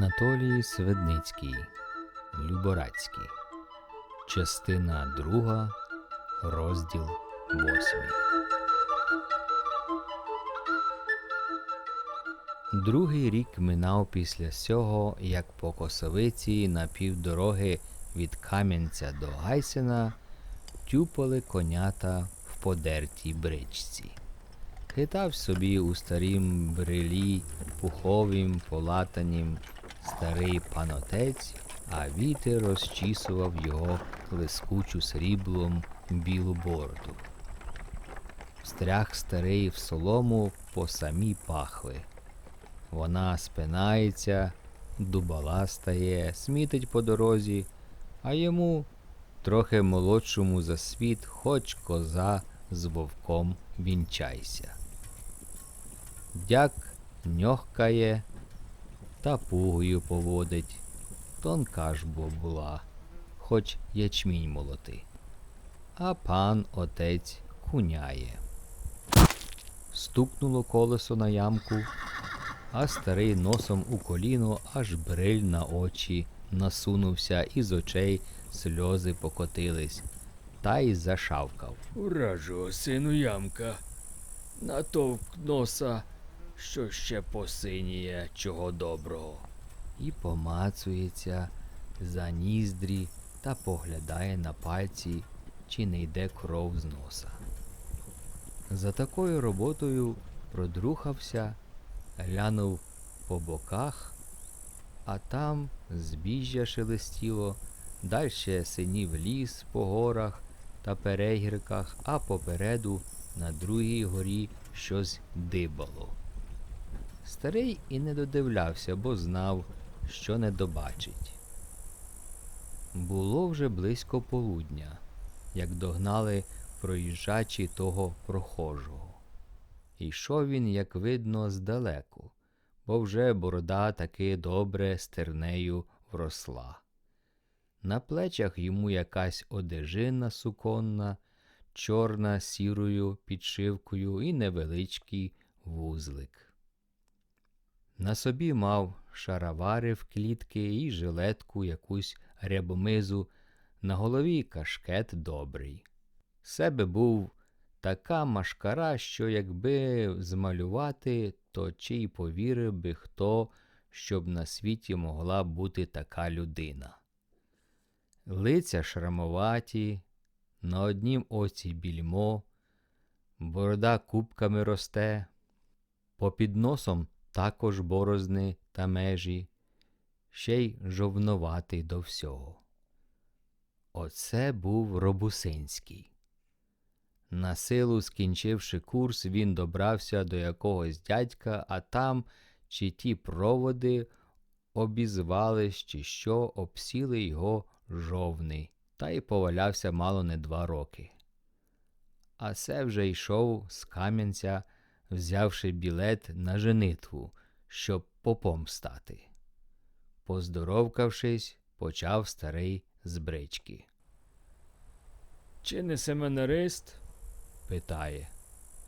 Анатолій Свидницький, Люборацький, частина 2, розділ 8. Другий рік минав після сього, як по косовиці на півдороги від Кам'янця до Гайсена тюпали конята в подертій бричці. Хитав собі у старім брилі, пуховім, полатанім старий панотець, а вітер розчісував його лискучу сріблом білу бороду. Стряг старий в солому по самі пахви. Вона спинається, дубала стає, смітить по дорозі, а йому, трохи молодшому за світ, хоч коза з вовком вінчайся. Дяк ньохкає та пугою поводить, тонка ж бо була, хоч ячмінь молоти. А пан отець куняє. Стукнуло колесо на ямку, а старий носом у коліно аж бриль на очі насунувся, і з очей сльози покотились, та й зашавкав. Уражу, сину ямка. Натовк носа, що ще посиніє чого доброго. і помацується за ніздрі та поглядає на пальці, чи не йде кров з носа. За такою роботою продрухався, глянув по боках, а там збіжжя шелестіло, дальше синів ліс по горах та перегірках, а попереду на другій горі щось дибало. Старий і не додивлявся, бо знав, що не добачить. Було вже близько полудня, як догнали проїжджачі того прохожого. Йшов він, як видно, здалеку, бо вже борода таки добре стернею вросла. На плечах йому якась одежина суконна, чорна сірою підшивкою і невеличкий вузлик. На собі мав шаровари в клітки і жилетку якусь рябомизу, на голові кашкет добрий. Себе був така машкара, що якби змалювати, то чи й повірив би хто, щоб на світі могла бути така людина. Лиця шрамоваті, на однім оці більмо, борода кубками росте, попід носом також борозни та межі, ще й жовноватий до всього. Оце був Робусинський. На силу скінчивши курс, він добрався до якогось дядька, а там чи ті проводи обізвались, чи що обсіли його жовни, та й повалявся мало не два роки. А се вже йшов з Кам'янця, взявши білет на женитву, щоб попом стати. Поздоровкавшись, почав старий з брички. Чи не семинарист? Питає.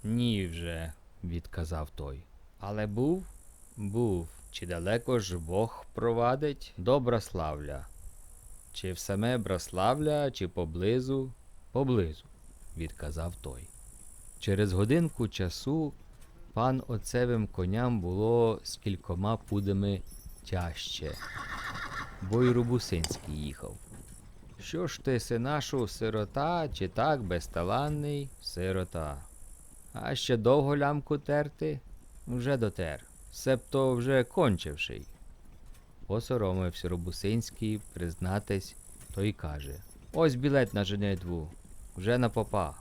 Ні вже, відказав той. Але був? Був. Чи далеко ж Бог провадить? До Браславля. Чи в саме Браславля, чи поблизу? Поблизу, відказав той. Через годинку часу пан оцевим коням було з кількома пудами тяжче, бо й Рубусинський їхав. Що ж ти, синашу, сирота, чи так безталанний сирота? А ще довго лямку терти? Вже дотер, себто вже кончивший. Посоромився Робусинський признатись, то й каже Ось білет на женитву, вже на попа.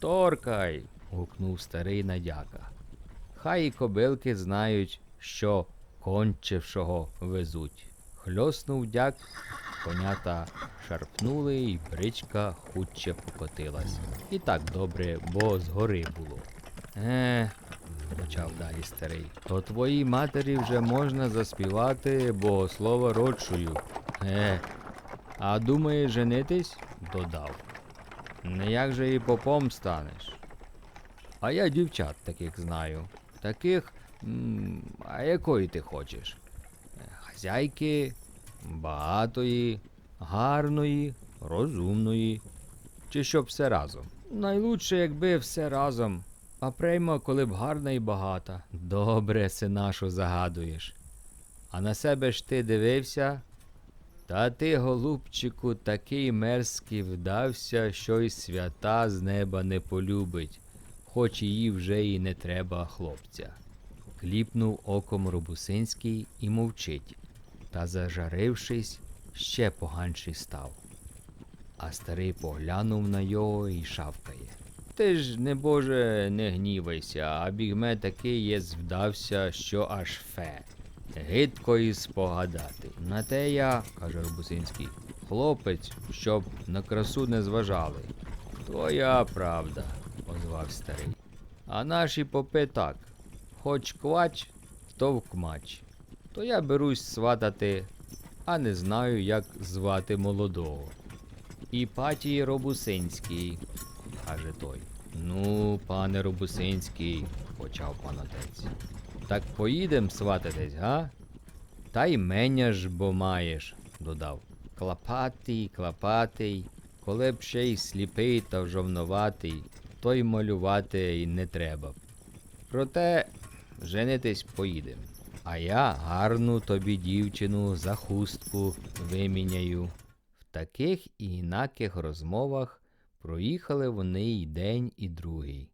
Торкай. гукнув старий надяка. Хай і кобилки знають, що кончившого везуть. Хльоснув дяк, конята шарпнули, і бричка хутче покотилась. І так добре, бо згори було. Е, почав далі старий, то твоїй матері вже можна заспівати богослова родшою. Е, а думаєш женитись? додав. Не як же і попом станеш. А я дівчат таких знаю. Таких. А якої ти хочеш? Е, хазяйки багатої, гарної, розумної. Чи щоб все разом? Найлучше, якби все разом. А прийма, коли б гарна і багата. Добре, синашу, загадуєш. А на себе ж ти дивився? Та ти, голубчику, такий мерзкий вдався, що й свята з неба не полюбить, хоч її вже і не треба хлопця. Кліпнув оком Робусинський і мовчить, та, зажарившись, ще поганший став. А старий поглянув на його і шавкає. Ти ж, небоже, не гнівайся, а бігме такий є вдався, що аж фе. Гидко і спогадати. На те я, каже Робусинський, хлопець, щоб на красу не зважали. Твоя правда, озвав старий. А наші попи так. Хоч квач, то вкмач. То я берусь сватати, а не знаю, як звати молодого. Іпатій Робусинський, каже той. Ну, пане Робусинський, почав пан отець. Так поїдем свататись, га? Та й меня ж бо маєш, додав. Клапатий, клапатий, коли б ще й сліпий та вжовноватий, то й малювати й не треба. Проте женитись поїдем. А я гарну тобі дівчину за хустку виміняю. В таких і інаких розмовах проїхали вони й день, і другий.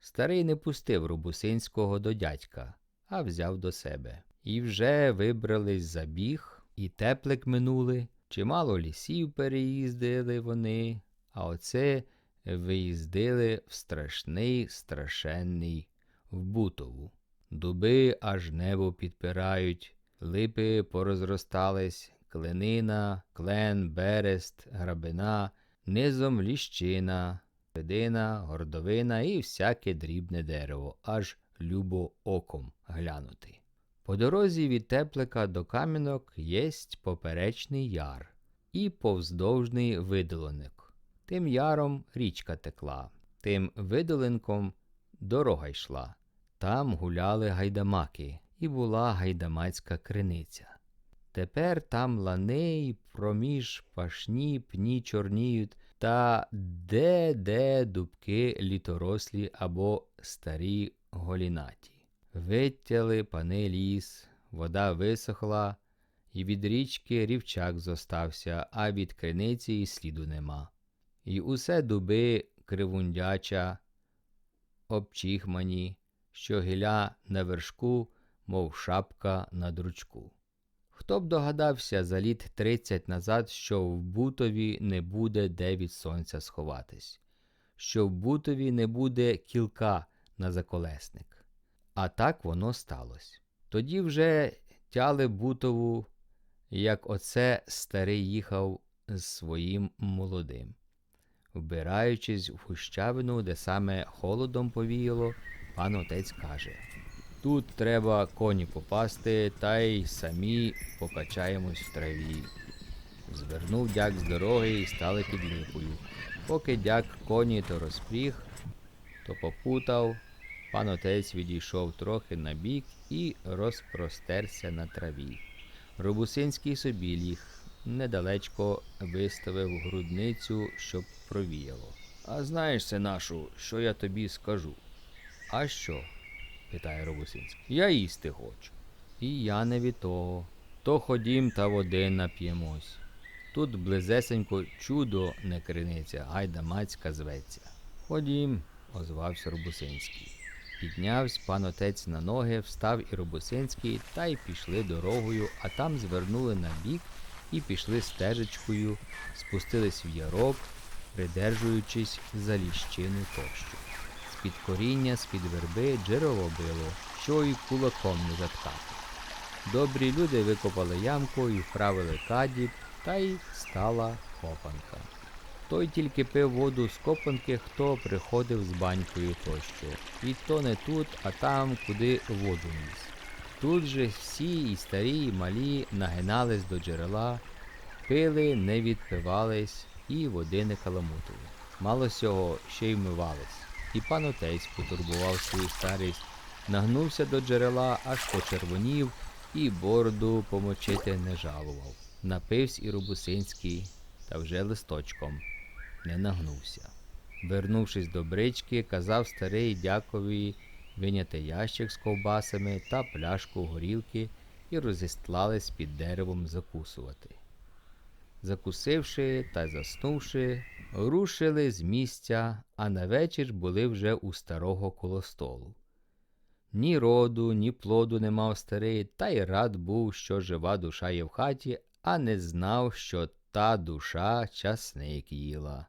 Старий не пустив Рубусинського до дядька, а взяв до себе. І вже вибрались за біг, і теплик минули, чимало лісів переїздили вони, а оце виїздили в страшний, страшенний в Бутову. Дуби аж небо підпирають, липи порозростались, кленина, клен, берест, грабина, низом ліщина, Середина, гордовина і всяке дрібне дерево, аж любо оком глянути. По дорозі від теплика до камінок єсть поперечний яр і повздовжний видолинок. Тим яром річка текла, тим видолинком дорога йшла. Там гуляли гайдамаки, і була гайдамацька криниця. Тепер там лани й проміж пашні пні чорніють, та де-де дубки літорослі або старі голінаті. Виттяли пани ліс, вода висохла, і від річки рівчак зостався, а від криниці і сліду нема. І усе дуби кривундяча, обчихмані, що гіля на вершку, мов шапка на дручку. Хто б догадався за літ тридцять назад, що в Бутові не буде де від сонця сховатись, що в Бутові не буде кілка на заколесник. А так воно сталося. Тоді вже тяли Бутову, як оце старий їхав з своїм молодим. Вбираючись в хущавину, де саме холодом повіяло, пан отець каже Тут треба коні попасти, та й самі покачаємось в траві. Звернув дяк з дороги і стали під липою. Поки дяк коні то розпріг, то попутав, пан отець відійшов трохи на бік і розпростерся на траві. Робусинський собі ліг, недалечко виставив грудницю, щоб провіяло. А знаєш, синашу, що я тобі скажу? А що? питає Робусинський. Я їсти хочу. І я не від того. То ходім та води нап'ємось. Тут близесенько чудо не криниця, гайдамацька зветься. Ходім, озвався Робусинський. Піднявсь пан отець на ноги, встав і Робусинський, та й пішли дорогою, а там звернули на бік і пішли стежечкою, спустились в ярок, придержуючись за ліщину тощу. З-під коріння, з-під верби джерело било, що й кулаком не заткати. Добрі люди викопали ямку і вправили кадіб, та й стала копанка. Той тільки пив воду з копанки, хто приходив з банькою тощо. І то не тут, а там, куди воду ніс. Тут же всі, і старі, і малі, нагинались до джерела, пили, не відпивались і води не каламутили. Мало сього, ще й вмивались. І пан отець потурбував свою старість, нагнувся до джерела, аж почервонів і бороду помочити не жалував. Напивсь і Рубусинський, та вже листочком, не нагнувся. Вернувшись до брички, казав старий дякові виняти ящик з ковбасами та пляшку горілки і розістлались під деревом закусувати. Закусивши та заснувши, рушили з місця, а на вечір були вже у старого коло столу. Ні роду, ні плоду не мав старий, та й рад був, що жива душа є в хаті, а не знав, що та душа часник їла.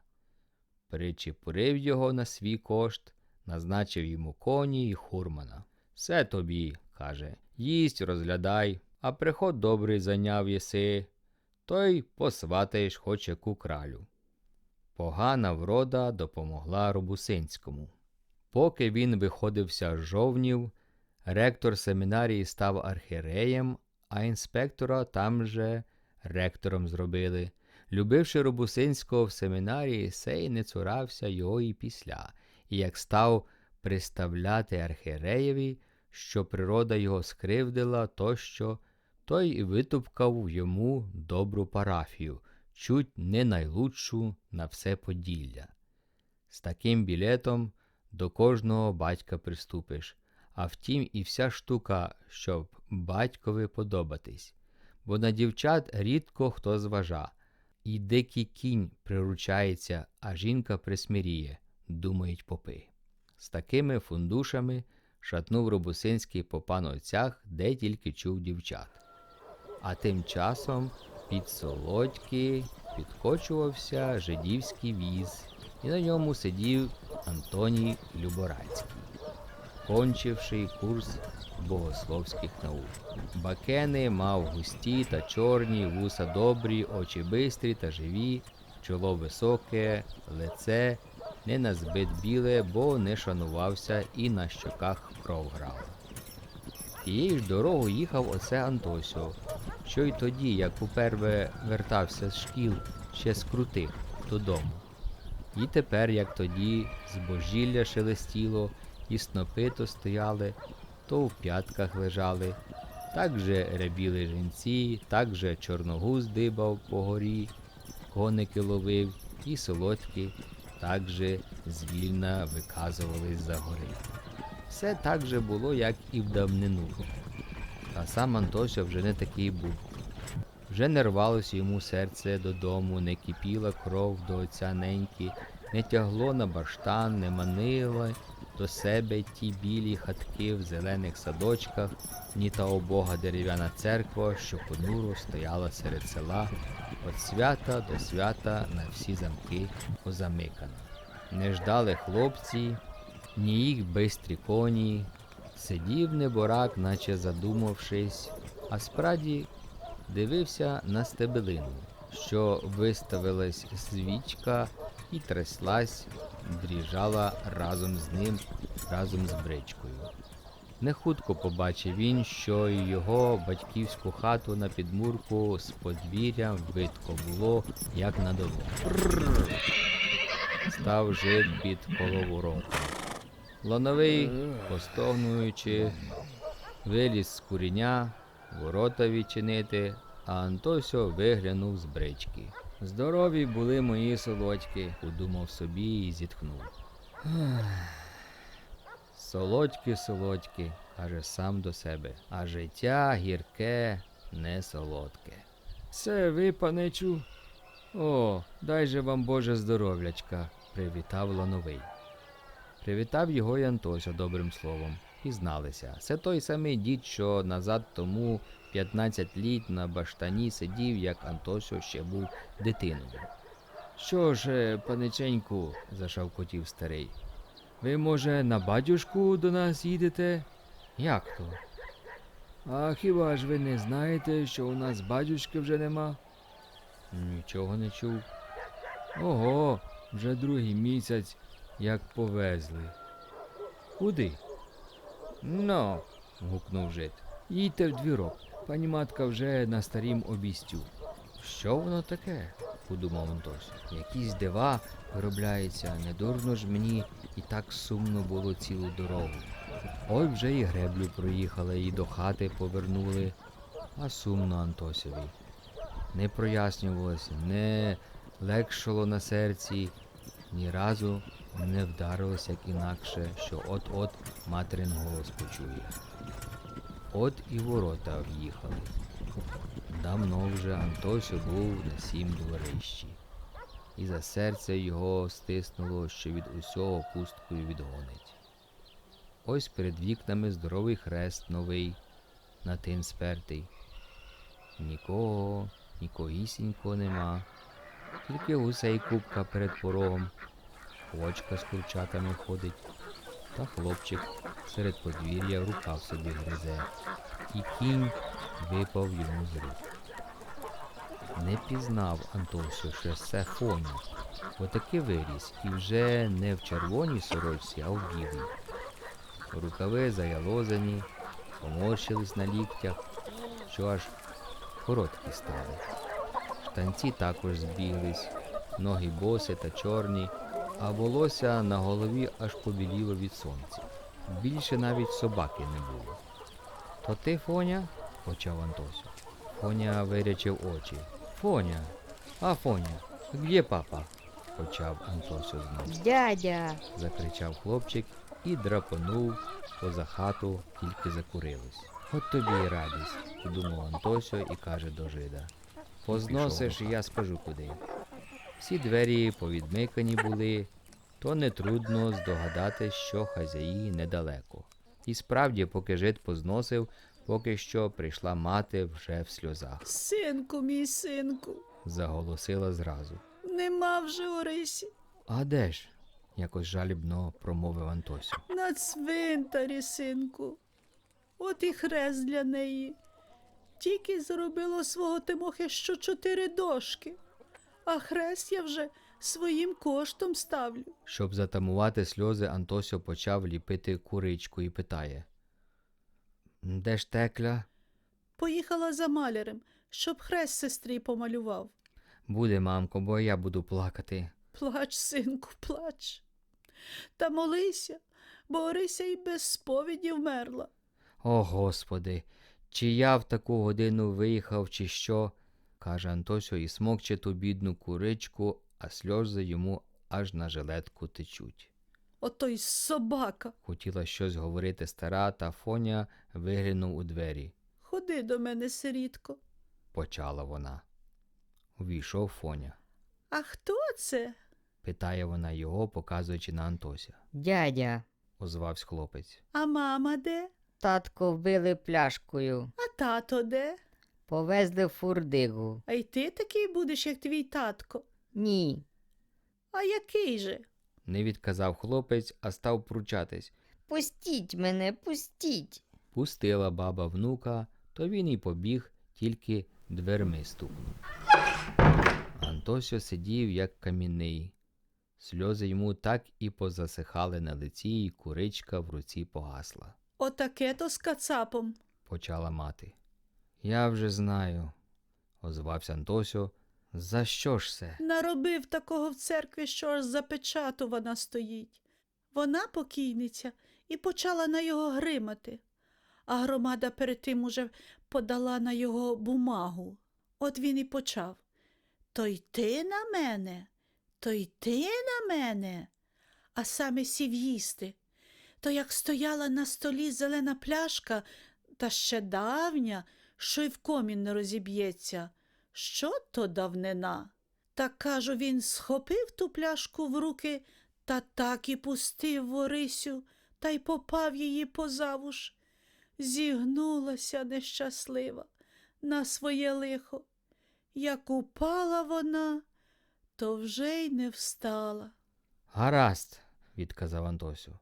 Причепурив його на свій кошт, назначив йому коні й хурмана. Все тобі, каже, їсть, розглядай, а приход добрий зайняв єси, то й посватаєш хоч яку кралю. Погана врода допомогла Рубусинському. Поки він виходився з жовнів, ректор семінарії став архіреєм, а інспектора там же ректором зробили. Любивши Рубусинського в семінарії, сей не цурався його і після, і як став приставляти архіреєві, що природа його скривдила, тощо, той витупкав йому добру парафію, чуть не найлучшу на все Поділля. З таким білетом до кожного батька приступиш, а втім і вся штука, щоб батькові подобатись, бо на дівчат рідко хто зважа, і дикий кінь приручається, а жінка присміріє, думають попи. З такими фундушами шатнув Робусинський по панойцях, де тільки чув дівчат. А тим часом під солодьки підкочувався жидівський віз, і на ньому сидів Антоній Люборацький, кончивши курс богословських наук. Бакени мав густі та чорні, вуса добрі, очі бистрі та живі, чоло високе, лице не на збит біле, бо не шанувався і на щоках кров грала. Тією ж дорогою їхав оце Антосьо, що й тоді, як уперве вертався з шкіл, ще скрутив додому. І тепер, як тоді, збожілля шелестіло, і снопи то стояли, то в п'ятках лежали, так же рябіли жінці, так же чорногуз дибав по горі, коники ловив, і солодкі так же звільна виказувались за гори. Все так же було, як і в давнину. Та сам Антося вже не такий був. Вже не рвалося йому серце додому, не кипіла кров до отця неньки, не тягло на баштан, не манило до себе ті білі хатки в зелених садочках, ні та обога дерев'яна церква, що понуро стояла серед села, від свята до свята на всі замки позамикана. Не ждали хлопці, ні їх бистрі коні. Сидів неборак, наче задумавшись, а справді дивився на стебелину, що виставилась свічка і тряслась, дріжала разом з ним, разом з бричкою. Не хутко побачив він, що його батьківську хату на підмурку з подвір'я видко було, як на долоні. Став жит під коловоротом. Лановий, постогнуючи, виліз з куріння, ворота відчинити, а Антосьо виглянув з брички. Здорові були мої солодьки, подумав собі і зітхнув. Солодьки, солодьки, каже сам до себе, а життя гірке, не солодке. Це ви, паничу? О, дай же вам Боже здоров'ячка, привітав Лановий. Привітав його й Антося добрим словом. Пізналися. Це той самий дід, що назад тому 15 літ на баштані сидів, як Антосьо ще був дитиною. Що ж, е, паниченьку, Зашавкотів старий. ви, може, на батюшку до нас їдете? Як то? А хіба ж ви не знаєте, що у нас батюшки вже нема? Нічого не чув. Ого, вже другий місяць, як повезли. Куди? Ну, гукнув жит. Їдьте в двірок. Пані матка вже на старім обістю. Що воно таке? подумав Антос. Якісь дива виробляються, недурно ж мені і так сумно було цілу дорогу. Ой вже і греблю проїхали, і до хати повернули, а сумно Антосові. Не прояснювалося, не легшало на серці, ні разу не вдарилося як інакше, що от-от материн голос почує. От і ворота в'їхали. Давно вже Антосю був на сім дворищі, і за серце його стиснуло, що від усього пусткою відгонить. Ось перед вікнами здоровий хрест новий, на тин спертий. Нікого, нікогісінько нема, тільки гусей купка перед порогом, квочка з курчатами ходить, та хлопчик серед подвір'я рукав собі гризе, і кінь випав йому з рук. Не пізнав Антосю, що це бо таки виріс, і вже не в червоній сорочці, а в білій. Рукави заялозані, поморщились на ліктях, що аж короткі стали. Штанці також збіглись, ноги боси та чорні, а волосся на голові аж побіліло від сонця. Більше навіть собаки не було. То ти, Фоня? почав Антосю. Фоня вирячив очі. Фоня, а Фоня, где папа? почав Антосю знов. Дядя, закричав хлопчик і драпонув поза хату, тільки закурилось. От тобі і радість, подумав Антосю і каже до жида. Позносиш, я скажу куди. Всі двері повідмикані були, то нетрудно здогадати, що хазяї недалеко. І справді, поки жид позносив, поки що прийшла мати вже в сльозах. Синку, мій синку, Заголосила зразу. нема вже Орисі. А де ж? якось жалібно промовив Антосю. На цвинтарі, синку. От і хрест для неї. Тільки зробило свого Тимохи що чотири дошки, а хрест я вже своїм коштом ставлю. Щоб затамувати сльози, Антосьо почав ліпити куричку і питає. Де ж текля? Поїхала за малярем, щоб хрест сестрі помалював. Буде, мамко, бо я буду плакати. Плач, синку, плач. Та молися, бо Орися й без сповіді вмерла. О, господи, чи я в таку годину виїхав, чи що? Каже Антосьо і смокче ту бідну куричку, а сльози йому аж на жилетку течуть. Ото й собака. Хотіла щось говорити стара, та Фоня виглянув у двері. Ходи до мене, сирітко. Почала вона. Увійшов Фоня. А хто це? Питає вона його, показуючи на Антося. дядя, Озвався хлопець. А мама де? татко вбили пляшкою, А тато де? Повезли в фурдигу. А й ти такий будеш, як твій татко. Ні, А який же? Не відказав хлопець, а став пручатись. пустіть мене, пустіть. Пустила баба внука, то він і побіг, тільки дверми стукнув. Антосьо сидів, як камінний. Сльози йому так і позасихали на лиці, і куричка в руці погасла. Отаке то з кацапом. Почала мати. Я вже знаю, озвався Антосьо. За що ж це? Наробив такого в церкві, що аж запечатувана стоїть. Вона покійниця і почала на його гримати. А громада перед тим уже подала на його бумагу. От він і почав. То й ти на мене, то й ти на мене, а саме сів їсти. То як стояла на столі зелена пляшка, та ще давня, що й в комін не розіб'ється. Що то давнина? Та кажу, він схопив ту пляшку в руки та так і пустив Ворисю, та й попав її позавуш. Зігнулася нещаслива на своє лихо. Як упала вона, то вже й не встала. Гаразд, відказав Антосю.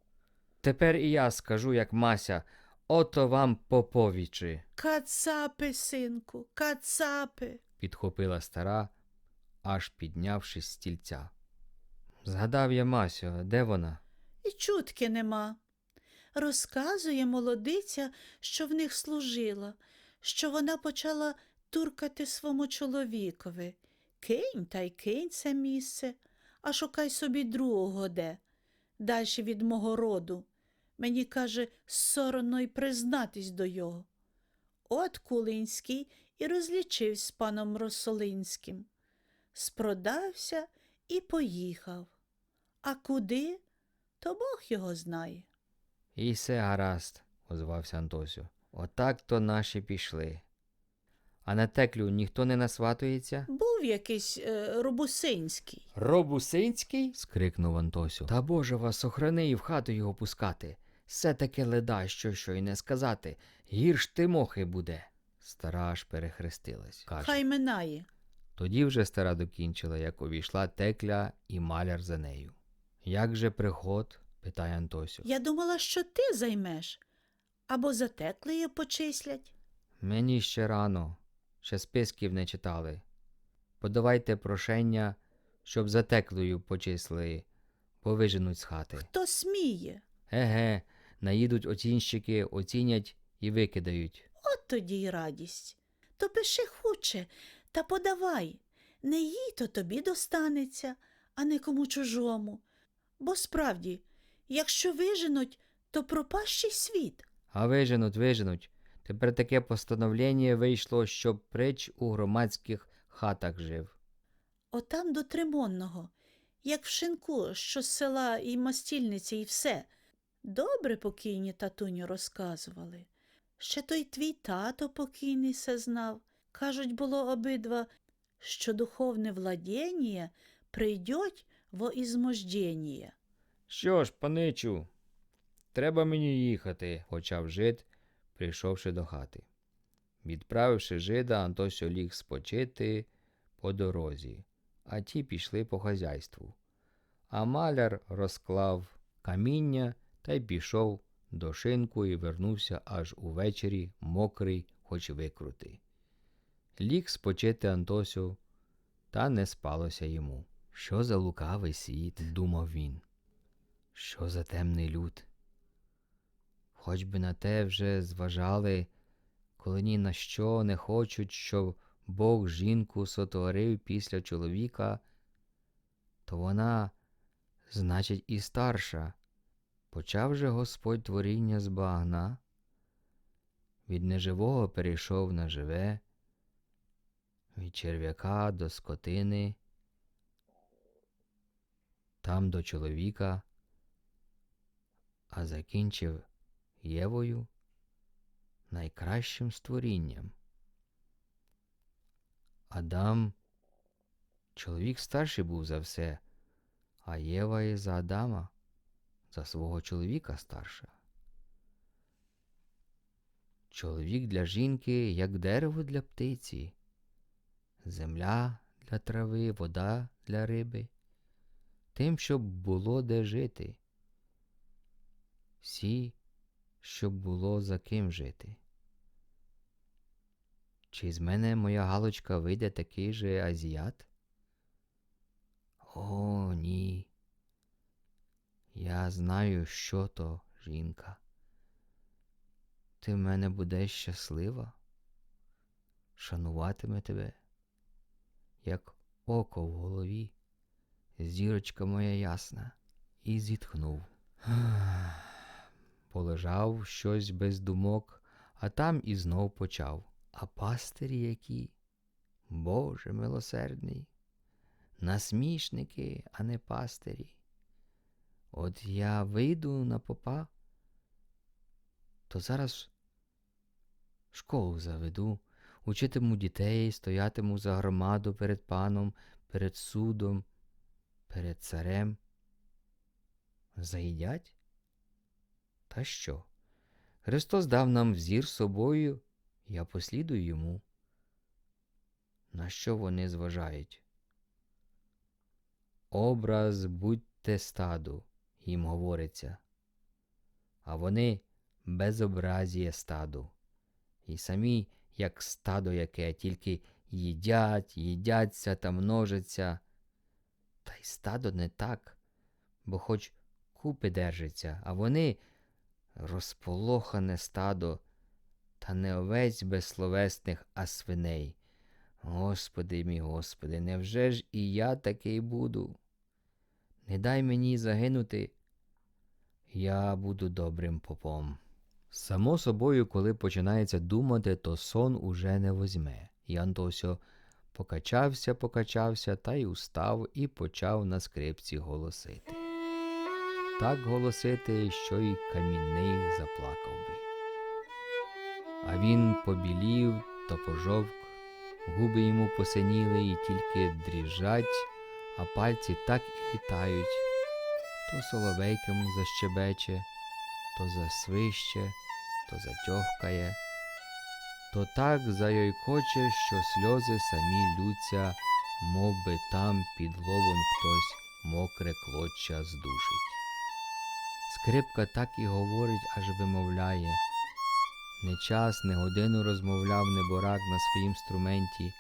Тепер і я скажу, як Мася, ото вам поповічі, Кацапи, синку, кацапи. підхопила стара, аж піднявшись з стільця. Згадав я Масю, де вона? І чутки нема. Розказує молодиця, що в них служила, що вона почала туркати своєму чоловікові. Кинь та й кинь це місце, а шукай собі другого де, дальше від мого роду. Мені каже, соромно й признатись до його. От Кулинський і розлічив з паном Росолинським. Спродався і поїхав. А куди, то Бог його знає. І все гаразд, озвався Антосю. Отак то наші пішли. А на теклю ніхто не насватується? Був якийсь е, Рубусинський. Робусинський? скрикнув Антосю. Та Боже вас охрани і в хату його пускати. Все таке леда, що що й не сказати. Гірш ти мохи буде. Стара аж перехрестилась. Каже. Хай минає. Тоді вже стара докінчила, як увійшла текля і маляр за нею. Як же приход? питає Антосю. Я думала, що ти займеш. Або затеклею почислять. Мені ще рано, ще списків не читали. Подавайте прошення, щоб за теклою почисли, бо виженуть з хати. То сміє. Еге, наїдуть оцінщики, оцінять і викидають. От тоді й радість. То пиши хуче, та подавай. Не їй, то тобі достанеться, а не кому чужому. Бо справді, якщо виженуть, то пропащий світ. А виженуть, виженуть. Тепер таке постановлення вийшло, щоб прич у громадських хатах жив. Отам до Тримонного, як в шинку, що з села і мастільниці, і все. Добре покійні татуню розказували. Ще той твій тато покійний се знав. Кажуть, було обидва, що духовне владіння прийдеть во ізмождєння. Що ж, паничу, треба мені їхати, почав жид, прийшовши до хати. Відправивши жида, Антосю ліг спочити по дорозі, а ті пішли по хазяйству. А маляр розклав каміння та й пішов до шинку і вернувся аж увечері, мокрий, хоч викрути. Ліг спочити Антосю, та не спалося йому. Що за лукавий світ, думав він. Що за темний люд? Хоч би на те вже зважали, коли ні на що не хочуть, щоб Бог жінку сотворив після чоловіка, то вона, значить, і старша. Почав же Господь творіння з багна, від неживого перейшов на живе, від черв'яка до скотини, там до чоловіка, а закінчив Євою найкращим створінням. Адам, чоловік старший був за все, а Єва і за Адама, за свого чоловіка старша. Чоловік для жінки, як дерево для птиці, земля для трави, вода для риби, тим, щоб було де жити, всі, щоб було за ким жити. Чи з мене моя галочка вийде такий же азіат? О, ні. Я знаю, що то жінка. Ти в мене будеш щаслива, шануватиме тебе, як око в голові, зірочка моя ясна, і зітхнув. Полежав щось без думок, а там і знов почав. А пастирі які? Боже милосердний, насмішники, а не пастирі. От я вийду на попа, то зараз школу заведу, учитиму дітей, стоятиму за громаду перед паном, перед судом, перед царем. Заїдять? Та що? Христос дав нам взір собою, я послідую йому. На що вони зважають? Образ будьте стаду, їм говориться, а вони безобразіє стаду, і самі, як стадо яке, тільки їдять, їдяться та множаться. Та й стадо не так, бо хоч купи держиться, а вони розполохане стадо, та не овець безсловесних, а свиней. Господи мій Господи, невже ж і я такий буду? Не дай мені загинути, я буду добрим попом. Само собою, коли починається думати, то сон уже не возьме. І Антосьо покачався, покачався та й устав і почав на скрипці голосити. Так голосити, що й камінний заплакав би. А він побілів та пожовк, губи йому посиніли і тільки дріжать, а пальці так і літають, то соловейком защебече, то засвище, то затьохкає, то так зайойкоче, що сльози самі лються, мов би там під лобом хтось мокре клоча здушить. Скрипка так і говорить, аж вимовляє. Не час, не годину розмовляв неборак на своїм інструменті,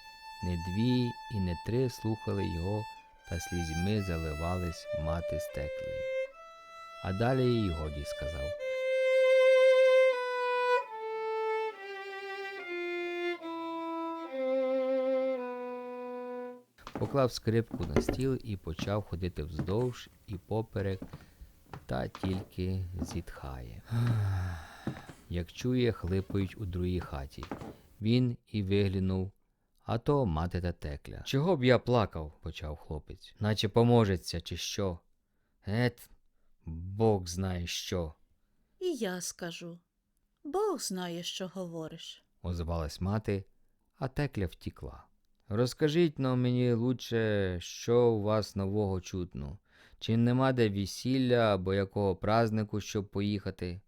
не дві і не три слухали його, та слізьми заливались мати стеклею. А далі й годі сказав. Поклав скрипку на стіл і почав ходити вздовж і поперек, та тільки зітхає. Як чує, хлипають у другій хаті. Він і виглянув, а то мати та текля. Чого б я плакав? почав хлопець. Наче поможеться, чи що? Ет, Бог знає що, І я скажу. Бог знає, що говориш. озвалась мати, а текля втікла. Розкажіть но мені лучше, що у вас нового чутно. Чи нема де весілля або якого празнику, щоб поїхати?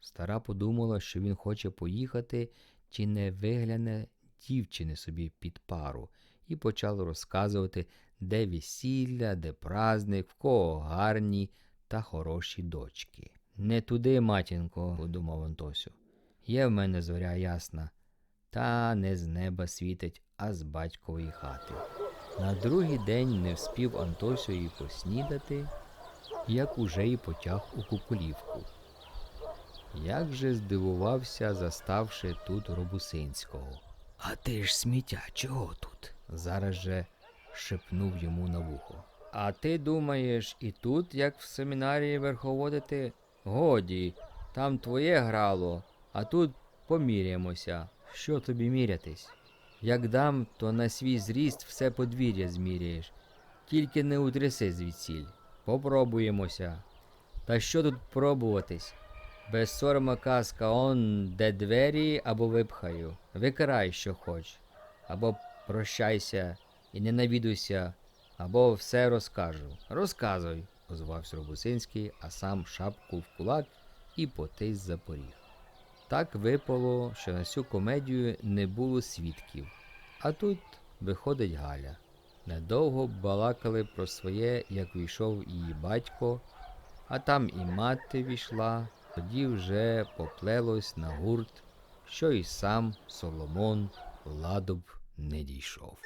Стара подумала, що він хоче поїхати, чи не вигляне дівчини собі під пару, і почала розказувати, де весілля, де праздник, в кого гарні та хороші дочки. Не туди, матінко, подумав Антосю. Є в мене зоря ясна, та не з неба світить, а з батькової хати. На другий день не вспів Антосю і поснідати, як уже й потяг у кукулівку. Як же здивувався, заставши тут Робусинського. А ти ж сміття, чого тут? Зараз же шепнув йому на вухо. А ти думаєш, і тут, як в семінарії верховодити? Годі, там твоє грало, а тут поміряємося. Що тобі мірятись? Як дам, то на свій зріст все подвір'я зміряєш. Тільки не утряси звідсіль. Попробуємося. Та що тут пробуватись? Без сорма казка, он де двері або випхаю. Викирай, що хоч. Або прощайся і не навідуйся, або все розкажу. Розказуй, озвався Робусинський, а сам шапку в кулак і потис за поріг. Так випало, що на цю комедію не було свідків. А тут виходить Галя. Недовго балакали про своє, як війшов її батько, а там і мати війшла, тоді вже поплелось на гурт, що й сам Соломон ладу б не дійшов.